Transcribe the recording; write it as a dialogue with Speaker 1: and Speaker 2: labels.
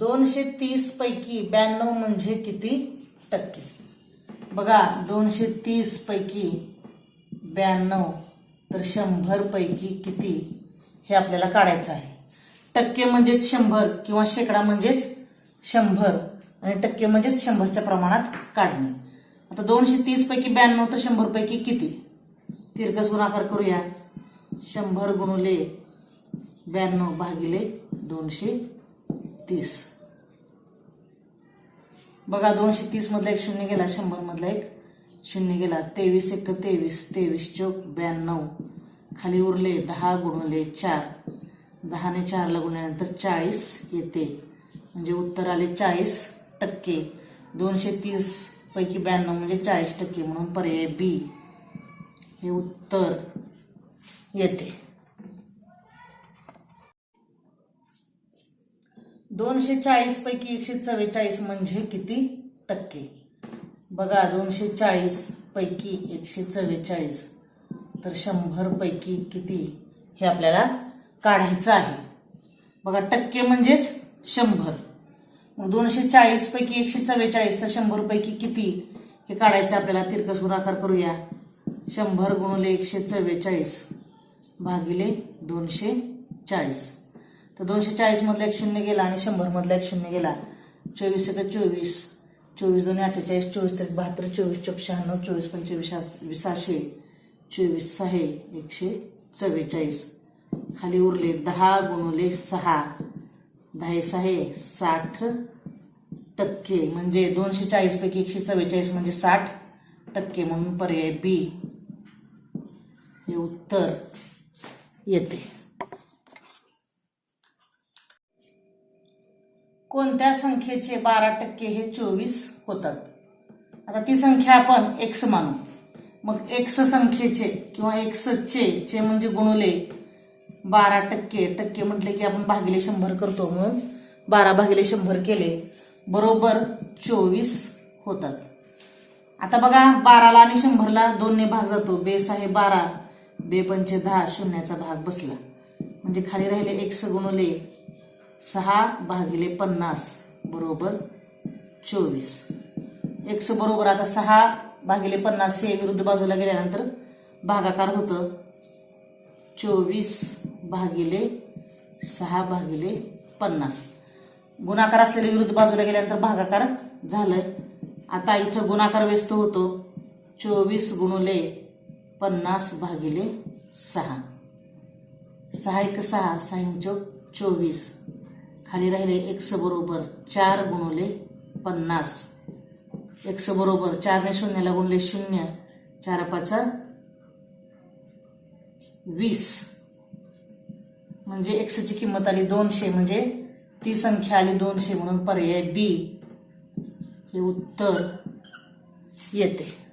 Speaker 1: दोनशे तीस पैकी ब्याण्णव म्हणजे किती टक्के? बघा दोनशे तीस पैकी ब्याण्णव तर शंभर पैकी किती? हे आपल्याला काढायचं आहे. टक्के म्हणजेच शंभर किंवा शेकडा म्हणजेच शंभर. आणि टक्के म्हणजेच शंभरच्या प्रमाणात काढणे. आता दोनशे तीस पैकी ब्याण्णव तर शंभर पैकी किती? तिरकस गुणाकार करूया. शंभर गुणुले ब्याण्णव भागिले दोनशे तीस. बघा दोनशे तीस मधला एक शून्य गेला शंभर मधला एक शून्य गेला. तेवीस एक तेवीस तेवीस चौक ब्याण्णव. खाली उरले दहा गुणले चार. दहाने चारला गुणल्यानंतर चाळीस येते. म्हणजे उत्तर आले चाळीस टक्के. दोनशे तीस पैकी ब्याण्णव म्हणजे चाळीस टक्के म्हणून पर्याय बी. हे उत्तर येते. दोनशे चाळीस पैकी एकशे चव्वेचाळीस म्हणजे किती टक्के? बघा दोनशे चाळीस पैकी एकशे चव्वेचाळीस. तर शंभर पैकी किती हे आपल्याला काढायचं आहे. बघा टक्के म्हणजेच शंभर. मग दोनशे चाळीस पैकी एकशे चव्वेचाळीस तर शंभर पैकी किती हे काढायचं आपल्याला? तिरकस गुणाकार करूया. शंभर गुणले एकशे चव्वेचाळीस भागिले दोनशे चाळीस तर दोनशे चाळीस मधला एक शून्य गेला आणि शंभर मधला एक शून्य गेला. चोवीस एक चोवीस. चोवीस दोन अठ्ठेचाळीस चोवीस त्रिक बहात्तर चोवीस चौक शहाण्णव चोवीस पंचवीस सहाशे चोवीस सहा एकशे चव्वेचाळीस. खाली उरले दहा गुणुले सहा. दहा सहा साठ टक्के. म्हणजे दोनशे चाळीस पैकी एकशे चव्वेचाळीस म्हणजे साठ टक्के. म्हणून पर्याय बी. हे उत्तर येते. कोणत्या संख्येचे बारा टक्के हे चोवीस होतात? आता ती संख्या आपण एक्स मानू. मग एक्स संख्येचे किंवा एक्सचे चे म्हणजे गुणुले बारा टक्के. टक्के म्हटले की आपण भागिले शंभर करतो. म्हणून बारा भागिले शंभर केले बरोबर चोवीस होतात. आता बघा बाराला आणि शंभरला दोनने भाग जातो. बेस आहे बारा बे पंचे दहा शून्याचा भाग बसला. म्हणजे खाली राहिले एक्स गुणुले सहा भागिले पन्नास बरोबर चोवीस. एक्स बरोबर आता सहा भागिले पन्नास हे विरुद्ध बाजूला गेल्यानंतर भागाकार होतं चोवीस भागिले सहा भागिले पन्नास. गुणाकार असलेले विरुद्ध बाजूला गेल्यानंतर भागाकार झालं आता इथं गुणाकार व्यस्त होतो. चोवीस गुणुले पन्नास भागिले सहा. सहा एक सहा सहा चोवीस. खाली राहिले एक्स बरोबर चार गुणवले पन्नास. एक्स बरोबर चारने शून्याला गुणले शून्य. चार पाच वीस. म्हणजे एक्सची किंमत आली दोनशे म्हणजे ती संख्या आली दोनशे म्हणून पर्याय बी हे उत्तर येते.